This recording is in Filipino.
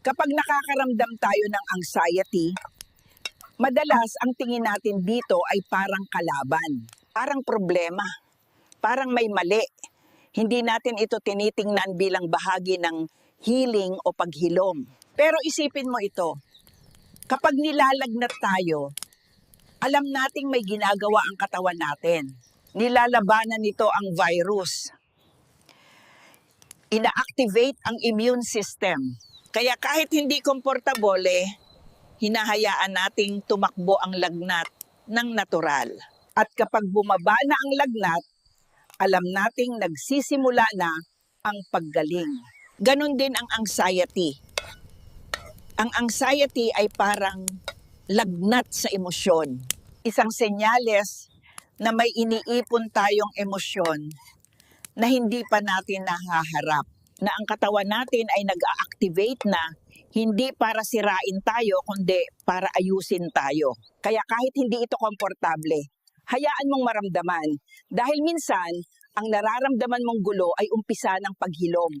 Kapag nakakaramdam tayo ng anxiety, madalas ang tingin natin dito ay parang kalaban, parang problema, parang may mali. Hindi natin ito tinitingnan bilang bahagi ng healing o paghilom. Pero isipin mo ito, kapag nilalagnat tayo, alam nating may ginagawa ang katawan natin. Nilalabanan nito ang virus. Ina-activate ang immune system. Kaya kahit hindi komportable, hinahayaan nating tumakbo ang lagnat ng natural. At kapag bumaba na ang lagnat, alam nating nagsisimula na ang paggaling. Ganon din ang anxiety. Ang anxiety ay parang lagnat sa emosyon. Isang senyales na may iniipon tayong emosyon na hindi pa natin nahaharap. Na ang katawan natin ay nag-activate na hindi para sirain tayo, kundi para ayusin tayo. Kaya kahit hindi ito komportable, hayaan mong maramdaman. Dahil minsan, ang nararamdaman mong gulo ay umpisa ng paghilom.